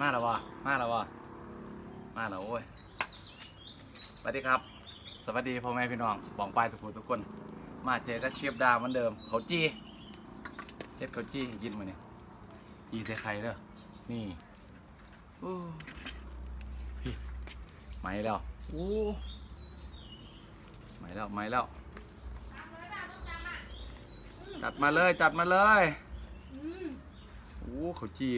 มาแล้ววะมาแล้ววะมาแล้วโอ้ยสวัสดีครับ สวัสดีพ่อแม่พี่น้องบองปลายทุกคนทุกคน มาเจอกับเชียบดาเหมือนเดิมเขาจี้เฮ็ดเขาจี้ให้กินมาเนี่ยอีใส่ไข่เด้อนี่อู้พี่ไหมแล้วอู้ไหมแล้วไหมแล้ว จัดมาเลยจัดมาเลยโอ้เขาจี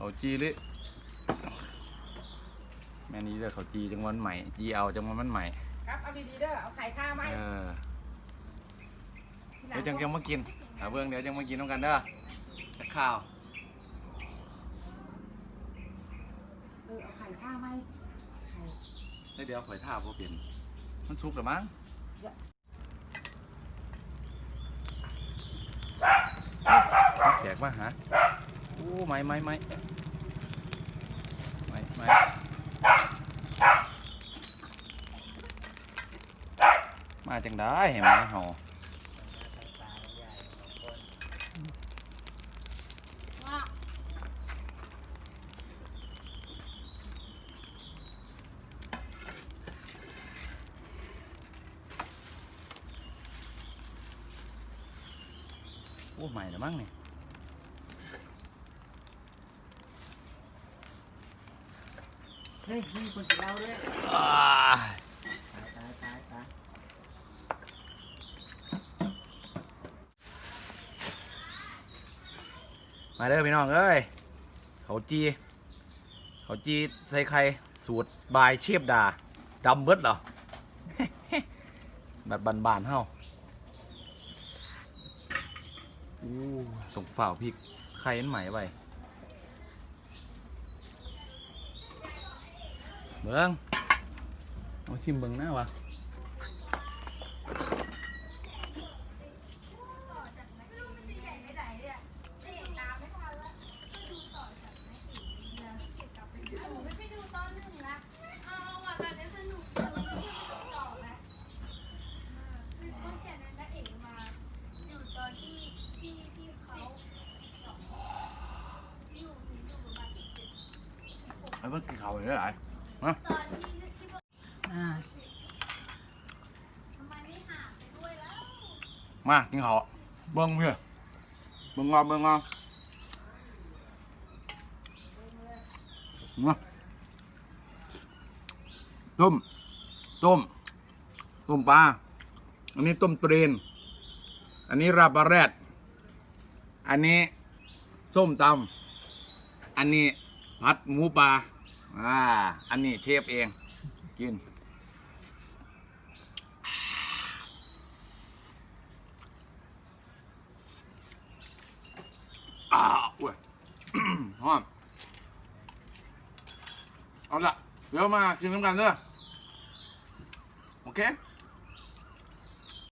เขาจีหรือแม่นี้เด้อเขาจีจังหวันใหม่ จีเอาจังหวันมันใหม่ ครับ เอาดีๆเด้อ เอาไข่ข้าวไหมเออ ทีหลัเดี๋ยวจังยังมากินหาเบื้องเดี๋ยวจังมากินน้ำกันเด้อจะข้าว เออ เอาไข่ข้าวไหมไข่แล้วเดี๋ยวข่อยท่าพอเปลี่ยนมันสุกหรือมั้งแขกมาหาโอ้ไม้ไม้ไม้ไม้ไม้มาจังได้เห็นไหมเฮาว่าโอ้ใหม่แล้วมั้งเนี่ย เฮ้ยมีคนกินเหล้าด้วยอ่าตายตายตายมาเด้อพี่น้องเอ้ยเขาจีเขาจีใส่ไข่สูตรบายเชฟดาดำเบิดเหรอ แบบบานๆเฮาอู้ตรงฝ่าวพริกไข่มันใหม่ไป เบิ้งเอาชิมเบิ้งหน้าวะไม่ไปดูตอนหนึ่งละเอาว่ะตอนนี้สนุกเลยไม่ไปต่อนะคือคนเขียนในนักเอกมาอยู่ตอนที่พี่พี่เขาสองอยู่อยู่ประมาณสิบเจ็ดไอ้เกินเขาเลยหลาย นที่ที่บอกอ่าทำไมไม่หาไปด้วยแล้วมากินเขาเบิ้งเพื่อเบิ้งงอเบิ้งงอมาต้ม ต้ม ต้มปลา อันนี้ต้มเตรน อันนี้ราบาแรด อันนี้ส้มตำ อันนี้ผัดหมูปลา อ่า อันนี้เชฟเอง กิน อ้าวอุ้ยหอมเอาละเดี๋ยวมากินน้ำกันเด้อโอเค